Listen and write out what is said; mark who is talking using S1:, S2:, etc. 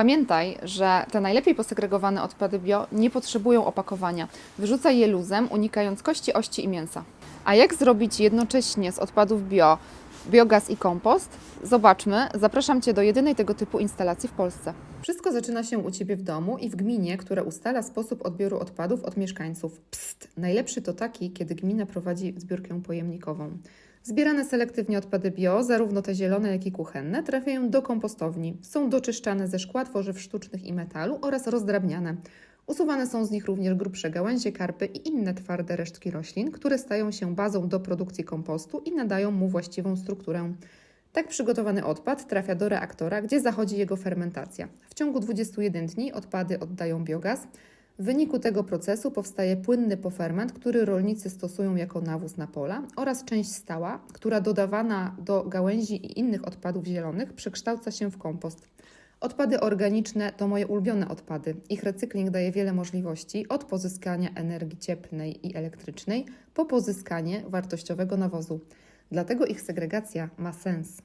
S1: Pamiętaj, że te najlepiej posegregowane odpady bio nie potrzebują opakowania. Wyrzucaj je luzem, unikając kości, ości i mięsa. A jak zrobić jednocześnie z odpadów bio biogaz i kompost? Zobaczmy. Zapraszam Cię do jedynej tego typu instalacji w Polsce. Wszystko zaczyna się u Ciebie w domu i w gminie, która ustala sposób odbioru odpadów od mieszkańców. Psst! Najlepszy to taki, kiedy gmina prowadzi zbiórkę pojemnikową. Zbierane selektywnie odpady bio, zarówno te zielone, jak i kuchenne, trafiają do kompostowni. Są doczyszczane ze szkła, tworzyw sztucznych i metalu oraz rozdrabniane. Usuwane są z nich również grubsze gałęzie, karpy i inne twarde resztki roślin, które stają się bazą do produkcji kompostu i nadają mu właściwą strukturę. Tak przygotowany odpad trafia do reaktora, gdzie zachodzi jego fermentacja. W ciągu 21 dni odpady oddają biogaz. W wyniku tego procesu powstaje płynny poferment, który rolnicy stosują jako nawóz na pola oraz część stała, która dodawana do gałęzi i innych odpadów zielonych przekształca się w kompost. Odpady organiczne to moje ulubione odpady. Ich recykling daje wiele możliwości, od pozyskania energii cieplnej i elektrycznej po pozyskanie wartościowego nawozu. Dlatego ich segregacja ma sens.